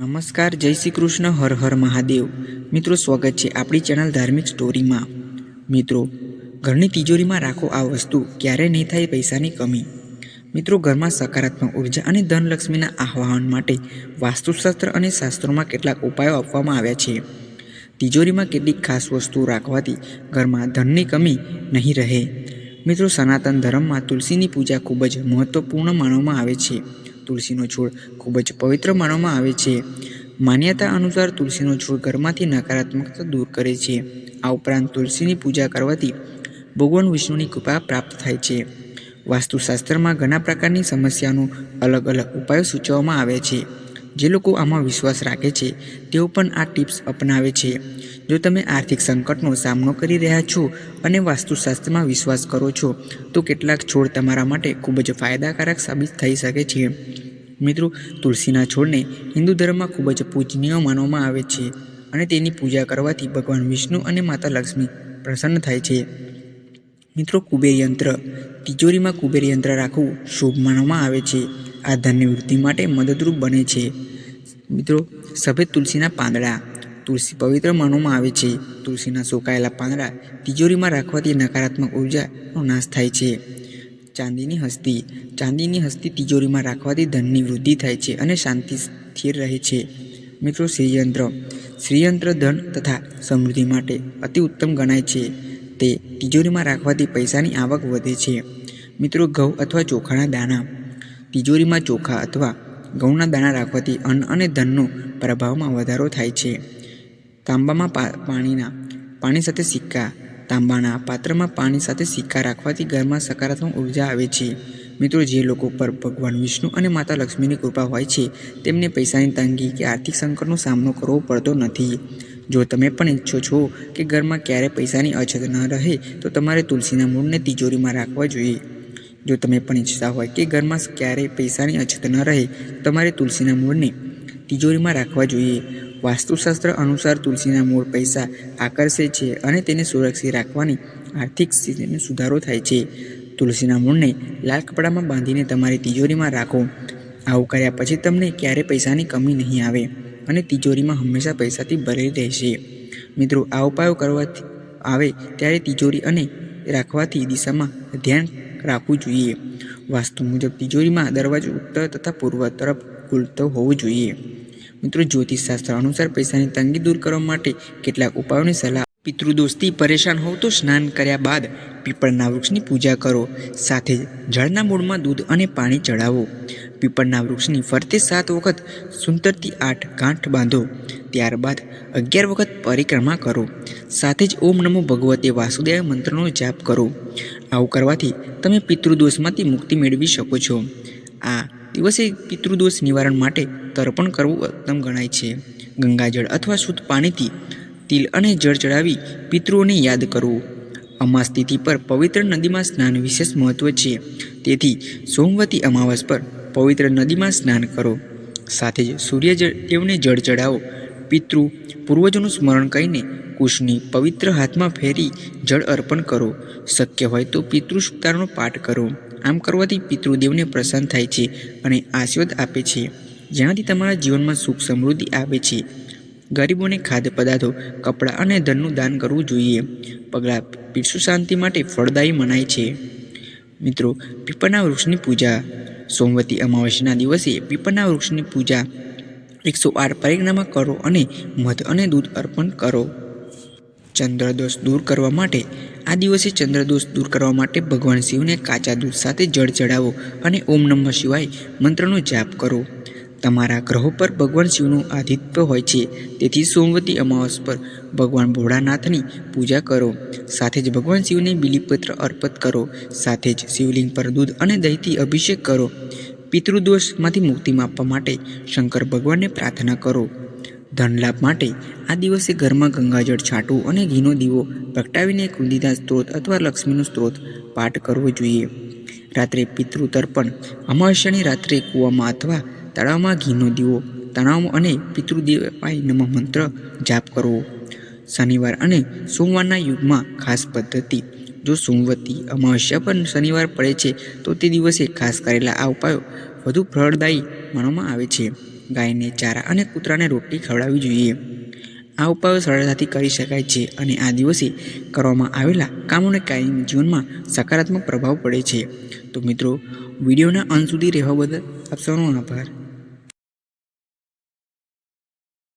નમસ્કાર, જય શ્રી કૃષ્ણ, હર હર મહાદેવ. મિત્રો, સ્વાગત છે આપણી ચેનલ ધાર્મિક સ્ટોરીમાં. મિત્રો, ઘરની તિજોરીમાં રાખો આ વસ્તુ, ક્યારેય નહીં થાય પૈસાની કમી. મિત્રો, ઘરમાં સકારાત્મક ઊર્જા અને ધનલક્ષ્મીના આહ્વાન માટે વાસ્તુશાસ્ત્ર અને શાસ્ત્રોમાં કેટલાક ઉપાયો આપવામાં આવ્યા છે. તિજોરીમાં કેટલીક ખાસ વસ્તુઓ રાખવાથી ઘરમાં ધનની કમી નહીં રહે. મિત્રો, સનાતન ધર્મમાં તુલસીની પૂજા ખૂબ જ મહત્વપૂર્ણ માનવામાં આવે છે. તુલસીનો છોડ ખૂબ જ પવિત્ર માનવામાં આવે છે. માન્યતા અનુસાર તુલસીનો છોડ ઘરમાંથી નકારાત્મકતા દૂર કરે છે. આ ઉપરાંત તુલસીની પૂજા કરવાથી ભગવાન વિષ્ણુની કૃપા પ્રાપ્ત થાય છે. વાસ્તુશાસ્ત્રમાં ઘણા પ્રકારની સમસ્યાનો અલગ અલગ ઉપાયો સૂચવવામાં આવે છે. જે લોકો આમાં વિશ્વાસ રાખે છે, તેઓ પણ આ ટિપ્સ અપનાવે છે. જો તમે આર્થિક સંકટનો સામનો કરી રહ્યા છો અને વાસ્તુશાસ્ત્રમાં વિશ્વાસ કરો છો, તો કેટલાક છોડ તમારા માટે ખૂબ જ ફાયદાકારક સાબિત થઈ શકે છે. મિત્રો, તુલસીના છોડને હિન્દુ ધર્મમાં ખૂબ જ પૂજનીય માનવામાં આવે છે અને તેની પૂજા કરવાથી ભગવાન વિષ્ણુ અને માતા લક્ષ્મી પ્રસન્ન થાય છે. મિત્રો, કુબેર યંત્ર, તિજોરીમાં કુબેર યંત્ર રાખવું શુભ માનવામાં આવે છે. આ ધનની વૃદ્ધિ માટે મદદરૂપ બને છે. મિત્રો, સફેદ તુલસીના પાંદડા. તુલસી પવિત્ર માનવામાં આવે છે. તુલસીના સુકાયેલા પાંદડા તિજોરીમાં રાખવાથી નકારાત્મક ઉર્જાનો નાશ થાય છે. ચાંદીની હસ્તી. ચાંદીની હસ્તી તિજોરીમાં રાખવાથી ધનની વૃદ્ધિ થાય છે અને શાંતિ સ્થિર રહે છે. મિત્રો, શ્રીયંત્ર. શ્રીયંત્ર ધન તથા સમૃદ્ધિ માટે અતિ ઉત્તમ ગણાય છે. તે તિજોરીમાં રાખવાથી પૈસાની આવક વધે છે. મિત્રો, ઘઉં અથવા ચોખાના દાણા. તિજોરીમાં ચોખા અથવા ઘઉંના દાણા રાખવાથી અન્ન અને ધનનો પ્રભાવમાં વધારો થાય છે. તાંબામાં પાણીના, પાણી સાથે સિક્કા, તાંબાના પાત્રમાં પાણી સાથે સિક્કા રાખવાથી ઘરમાં સકારાત્મક ઊર્જા આવે છે. મિત્રો, જે લોકો પર ભગવાન વિષ્ણુ અને માતા લક્ષ્મીની કૃપા હોય છે, તેમને પૈસાની તંગી કે આર્થિક સંકટનો સામનો કરવો પડતો નથી. જો તમે પણ ઈચ્છો છો કે ઘરમાં ક્યારે પૈસાની અછત ન રહે, તો તમારે તુલસીના મૂળને તિજોરીમાં રાખવા જોઈએ. જો તમે પણ ઈચ્છતા હોય કે ઘરમાં ક્યારેય પૈસાની અછત ન રહે, તમારે તુલસીના મૂળને તિજોરીમાં રાખવા જોઈએ. વાસ્તુશાસ્ત્ર અનુસાર તુલસીના મૂળ પૈસા આકર્ષે છે અને તેને સુરક્ષિત રાખવાની આર્થિક સ્થિતિનો સુધારો થાય છે. તુલસીના મૂળને લાલ કપડામાં બાંધીને તમારી તિજોરીમાં રાખો. આવું કર્યા પછી તમને ક્યારે પૈસાની કમી નહીં આવે અને તિજોરીમાં હંમેશા પૈસાથી ભરેલી રહેશે. મિત્રો, આ ઉપાયો કરવાથી આવે ત્યારે તિજોરી અને રાખવાથી દિશામાં ધ્યાન રાખવું જોઈએ. વાસ્તુ મુજબ તિજોરીમાં દરવાજો ઉત્તર તથા પૂર્વ તરફ ખુલતો હોવો જોઈએ. મિત્રો, જ્યોતિષશાસ્ત્ર અનુસાર પૈસાની તંગી દૂર કરવા માટે કેટલાક ઉપાયોની સલાહ. પિતૃદોષથી પરેશાન હોવ તો સ્નાન કર્યા બાદ પીપળના વૃક્ષની પૂજા કરો. સાથે જળના મૂળમાં દૂધ અને પાણી ચડાવો. પીપળના વૃક્ષની ફરતે સાત વખત સુંદરથી આઠ ગાંઠ બાંધો. ત્યારબાદ અગિયાર વખત પરિક્રમા કરો. સાથે જ ઓમ નમો ભગવતે વાસુદેવ મંત્રનો જાપ કરો. આવું કરવાથી તમે પિતૃદોષમાંથી મુક્તિ મેળવી શકો છો. આ દિવસે પિતૃદોષ નિવારણ માટે તર્પણ કરવું ઉત્તમ ગણાય છે. ગંગાજળ અથવા શુદ્ધ પાણીથી તિલ અને જળ ચડાવી પિતૃઓને યાદ કરવું. અમાસ પર પવિત્ર નદીમાં સ્નાન વિશેષ મહત્વ છે. તેથી સોમવતી અમાવાસ પર પવિત્ર નદીમાં સ્નાન કરો. સાથે જ સૂર્ય દેવને જળ ચડાવો પિતૃ, પૂર્વજોનું સ્મરણ કરીને કુશની પવિત્ર હાથમાં ફેરી જળ અર્પણ કરો. શક્ય હોય તો પિતૃ સુક્તારનો પાઠ કરો. આમ કરવાથી પિતૃદેવને પ્રસન્ન થાય છે અને આશીર્વાદ આપે છે. જેનાથી તમારા જીવનમાં સુખ સમૃદ્ધિ આવે છે. ગરીબોને ખાદ્ય પદાર્થો, કપડાં અને ધનનું દાન કરવું જોઈએ. પગલાં પીરસુ શાંતિ માટે ફળદાયી મનાય છે. મિત્રો, પીપળના વૃક્ષની પૂજા. સોમવતી અમાવસ્યાના દિવસે પીપળના વૃક્ષની પૂજા. એકસો આઠ પરિક્રમા કરો અને મધ અને દૂધ અર્પણ કરો. ચંદ્રદોષ દૂર કરવા માટે, આ દિવસે ચંદ્રદોષ દૂર કરવા માટે ભગવાન શિવને કાચા દૂધ સાથે જળ ચડાવો અને ઓમ નમઃ શિવાય મંત્રનો જાપ કરો. તમારા ગ્રહો પર ભગવાન શિવનું આધિત્ય હોય છે. તેથી સોમવતી અમાવાસ પર ભગવાન ભોળાનાથની પૂજા કરો. સાથે જ ભગવાન શિવને બિલીપત્ર અર્પિત કરો. સાથે જ શિવલિંગ પર દૂધ અને દહીંથી અભિષેક કરો. પિતૃદોષમાંથી મુક્તિ માપવા માટે શંકર ભગવાનને પ્રાર્થના કરો. ધનલાભ માટે આ દિવસે ઘરમાં ગંગાજળ છાંટવું અને ઘીનો દીવો, પ્રગટાવીને કુંદીના સ્ત્રોત અથવા લક્ષ્મીનો સ્ત્રોત પાઠ કરવો જોઈએ. રાત્રે પિતૃ તર્પણ, અમાવસ્યાની રાત્રે કૂવામાં અથવા તળાવમાં ઘીનો દીવો, તણાવ અને પિતૃદેવાય નમઃ મંત્ર જાપ કરવો શનિવાર અને સોમવારના યુગમાં ખાસ પદ્ધતિ, જો સોમવતી અમાવસ્યા પર શનિવાર પડે છે, તો તે દિવસે ખાસ કરેલા આ ઉપાયો વધુ ફળદાયી માનવામાં આવે છે. ગાયને ચારા અને કૂતરાને રોટલી ખવડાવવી જોઈએ. આ ઉપાયો સરળતાથી કરી શકાય છે અને આ દિવસે કરવામાં આવેલા કામોને કાયમી જીવનમાં સકારાત્મક પ્રભાવ પડે છે. તો મિત્રો, વિડીયોના અંત સુધી રહેવા બદલ આપ સૌનો આભાર.